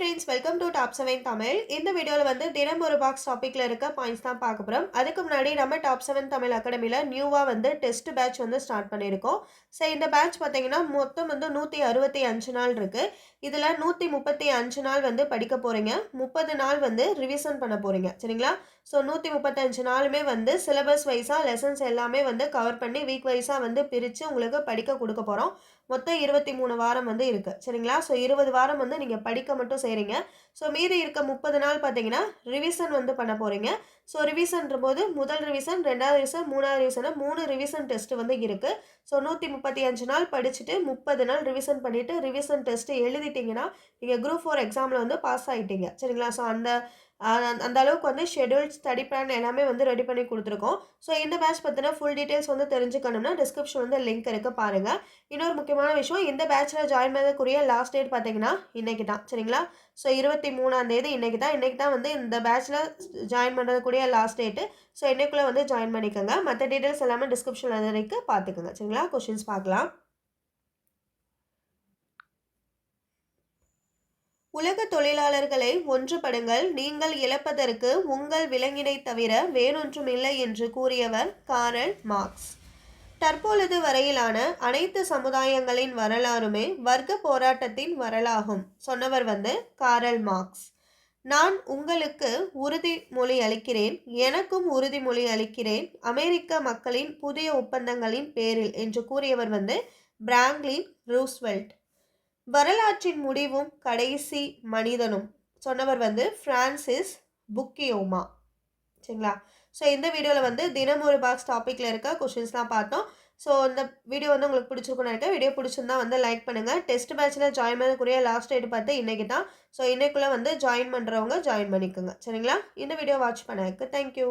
Friends welcome to top seven Tamil இந்த வீடியோவில் வந்து தினம் ஒரு பாக்ஸ் டாப்பிக்கில் இருக்க பாயிண்ட்ஸ் தான் பார்க்க போகிறோம் அதுக்கு முன்னாடி நம்ம டாப் செவன் தமிழ் அகாடமியில் நியூவாக வந்து டெஸ்ட் பேட்ச் வந்து ஸ்டார்ட் பண்ணியிருக்கோம். ஸோ இந்த பேட்ச் பார்த்தீங்கன்னா மொத்தம் வந்து நூற்றி அறுபத்தி அஞ்சு நாள் இருக்குது இதில் நூற்றி முப்பத்தி அஞ்சு நாள் வந்து படிக்க போகிறீங்க முப்பது நாள் வந்து ரிவிஷன் பண்ண போகிறீங்க சரிங்களா? ஸோ நூற்றி முப்பத்தஞ்சு நாளுமே வந்து சிலபஸ் வைஸாக லெசன்ஸ் எல்லாமே வந்து கவர் பண்ணி வீக் வைஸாக வந்து பிரித்து உங்களுக்கு படிக்க கொடுக்க போகிறோம் மொத்தம் இருபத்தி மூணு வாரம் வந்து இருக்குது சரிங்களா? ஸோ இருபது வாரம் வந்து நீங்கள் படிக்க மட்டும் செய்கிறீங்க ஸோ மீதி இருக்க முப்பது நாள் பார்த்தீங்கன்னா ரிவிஷன் வந்து பண்ண போகிறீங்க ஸோ ரிவிஷன்ற போது முதல் ரிவிஷன் ரெண்டாவது ரிவிஷன் மூணாவது ரிவிஷன் மூணு ரிவிஷன் டெஸ்ட் வந்து இருக்குது ஸோ நூற்றி முப்பத்தி அஞ்சு நாள் படிச்சுட்டு முப்பது நாள் ரிவிஷன் பண்ணிவிட்டு ரிவிஷன் டெஸ்ட்டு எழுதிட்டிங்கன்னா நீங்கள் குரூப் ஃபோர் எக்ஸாமில் வந்து பாஸ் ஆகிட்டீங்க சரிங்களா? ஸோ அந்த அந்த அளவுக்கு வந்து ஷெடியூல் ஸ்டடி பிளான் எல்லாமே வந்து ரெடி பண்ணி கொடுத்துருக்கோம். ஸோ இந்த பேட்ச் பற்றின ஃபுல் டீட்டெயில்ஸ் வந்து தெரிஞ்சுக்கணும்னா டிஸ்கிரிப்ஷன் வந்து லிங்க் இருக்குது பாருங்கள் இன்னொரு முக்கியமான விஷயம் இந்த பேட்சில் ஜாயின் பண்ணக்கூடிய லாஸ்ட் டேட் பார்த்தீங்கன்னா இன்றைக்கி தான். சரிங்களா? ஸோ இருபத்தி மூணாம் தேதி இன்றைக்கி தான். இன்றைக்கி தான் வந்து இந்த பேட்சில் ஜாயின் பண்ணுறதுக்கூடிய லாஸ்ட் டேட்டு ஸோ இன்றைக்குள்ளே வந்து ஜாயின் பண்ணிக்கோங்க. மற்ற டீட்டெயில்ஸ் எல்லாமே டிஸ்கிரிப்ஷனில் இருக்குது பார்த்துக்கோங்க. சரிங்களா? கொஷின்ஸ் பார்க்கலாம். உலக தொழிலாளர்களை ஒன்றுபடுங்கள். நீங்கள் இழப்பதற்கு உங்கள் விலங்கினை தவிர வேறொன்றும் இல்லை என்று கூறியவர் காரல் மார்க்ஸ். தற்பொழுது வரையிலான அனைத்து சமுதாயங்களின் வரலாறுமே வர்க்க போராட்டத்தின் வரலாகும் சொன்னவர் வந்து காரல் மார்க்ஸ். நான் உங்களுக்கு உறுதிமொழி அளிக்கிறேன் எனக்கும் உறுதிமொழி அளிக்கிறேன் அமெரிக்க மக்களின் புதிய ஒப்பந்தங்களின் பேரில் என்று கூறியவர் வந்து பிராங்க்லின் ரூஸ்வெல்ட். வரலாற்றின் முடிவும் கடைசி மனிதனும். சொன்னவர் வந்து ஃப்ரான்சிஸ் புக்கியோமா. சரிங்களா? ஸோ இந்த வீடியோவில் வந்து தினம் ஒரு பாக்ஸ் டாப்பிக்கில் இருக்க கொஷின்ஸ்லாம் பார்த்தோம். ஸோ இந்த வீடியோ வந்து உங்களுக்கு பிடிச்சிருக்குன்னு நினைக்கிறேன். வீடியோ பிடிச்சிருந்தா வந்து லைக் பண்ணுங்கள் டெஸ்ட் பேட்சில் ஜாயின் பண்ணக்கூடிய லாஸ்ட் டேட் பார்த்து இன்றைக்கி தான். ஸோ இன்றைக்குள்ளே வந்து ஜாயின் பண்ணுறவங்க ஜாயின் பண்ணிக்கோங்க. சரிங்களா? இந்த வீடியோ வாட்ச் பண்ணதுக்கு தேங்க்யூ